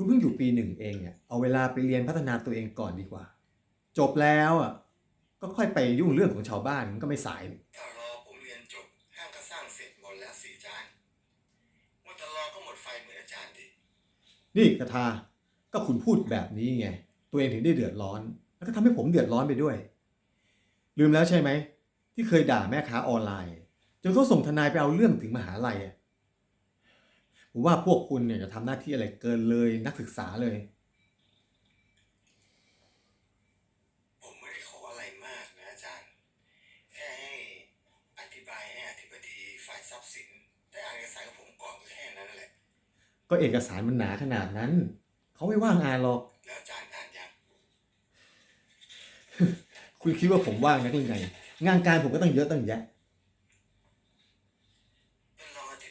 คุณเพิ่งอยู่ปีหนึ่งเองเนี่ยเอาเวลาไปเรียนพัฒนาตัวเองก่อนดีกว่า จบแล้วอะก็ค่อยไปยุ่งเรื่องของชาวบ้านมันก็ไม่สายนี่ถ้ารอผมเรียนจบห้างก็สร้างเสร็จหมดแล้วสี่จานมัวแต่รอก็หมดไฟเหมือนอาจารย์ดินี่กระทาก็คุณพูดแบบนี้ไงตัวเองถึงได้เดือดร้อน แล้วก็ทำให้ผมเดือดร้อนไปด้วย ลืมแล้วใช่ไหมที่เคยด่าแม่ค้าออนไลน์จนเขาส่งทนายไปเอาเรื่องถึงมหาลัยอะ ผมว่าพวกคุณเนี่ยจะทำหน้าที่อะไรเกินเลยนักศึกษาเลย ผมไม่ได้ขออะไรมากนะอาจารย์ แค่ให้อธิบายให้อธิบดีฝ่ายทรัพย์สิน ได้อ่านเอกสารกับผมก่อนก็แค่นั้นแหละ ก็เอกสารมันหนาขนาดนั้น เขาไม่ว่างอ่านหรอก แล้วอาจารย์อ่านยังคุณคิดว่าผมว่างนักหรือไง งานการผมก็ต้องเยอะตั้งแยะเป็นรองอ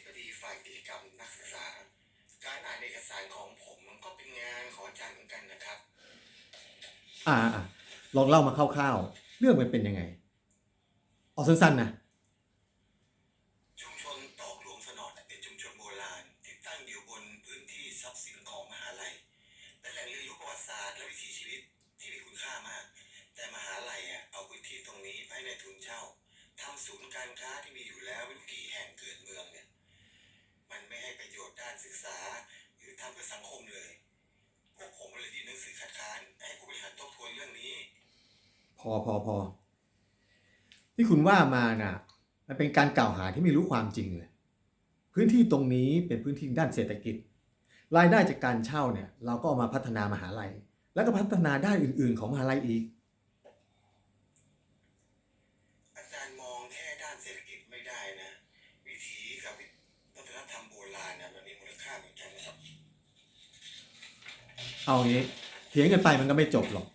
ธิบดีฝ่ายกิจกรรมนักศึกษา การอ่านเอกสารของผมมันก็เป็นงานของอาจารย์เหมือนกันนะครับ อ่าอะลองเล่ามาคร่าวๆ เรื่องมันเป็นยังไงเอาสั้นๆนะ ชุมชนตอกหลวงสนอดเป็นชุมชนโบราณที่ตั้งอยู่บนพื้นที่ทรัพย์สินของมหาลัยเป็นแหล่งเรียนรู้ประวัติศาสตร์และวิถีชีวิตที่มีคุณค่ามาก แต่มหาลัยอะเอาพื้นที่ตรงนี้ไปให้ในทุนเช่าทำศูนย์การค้าที่มีอยู่แล้วไม่รู้กี่แห่งเกิดเมืองเนี่ย มันไม่ให้ประโยชน์ด้านศึกษา หรือทำเพื่อสังคมเลย พวกผมเลยยื่นหนังสือคัดค้าน ให้ผู้บริหารทบทวนเรื่องนี้ พอพอพอที่คุณว่ามาน่ะ มันเป็นการกล่าวหาที่ไม่รู้ความจริงเลย พื้นที่ตรงนี้เป็นพื้นที่ด้านเศรษฐกิจ รายได้จากการเช่าเนี่ย เราก็เอามาพัฒนามหาลัย แล้วก็พัฒนาด้านอื่น ๆ ของมหาลัยอีกอาจารย์มองแค่ด้านเศรษฐกิจไม่ได้นะ วิถีกับ วัฒนธรรมโบราณนะมันมีมูลค่าเหมือนกันนะครับ เอางี้เถียงกันไปมันก็ไม่จบหรอก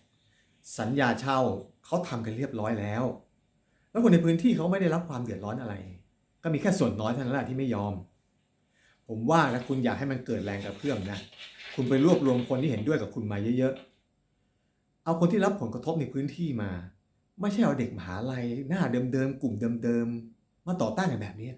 สัญญาเช่าเขาทำกันเรียบร้อยแล้ว แล้วคนในพื้นที่เขาไม่ได้รับความเดือดร้อนอะไร ก็มีแค่ส่วนน้อยเท่านั้นแหละที่ไม่ยอม ผมว่านะคุณอยากให้มันเกิดแรงกระเพื่อมนะ คุณไปรวบรวมคนที่เห็นด้วยกับคุณมาเยอะๆ เอาคนที่รับผลกระทบในพื้นที่มา ไม่ใช่เอาเด็กมหาลัยหน้าเดิมๆกลุ่มเดิมๆมาต่อต้านกันแบบนี้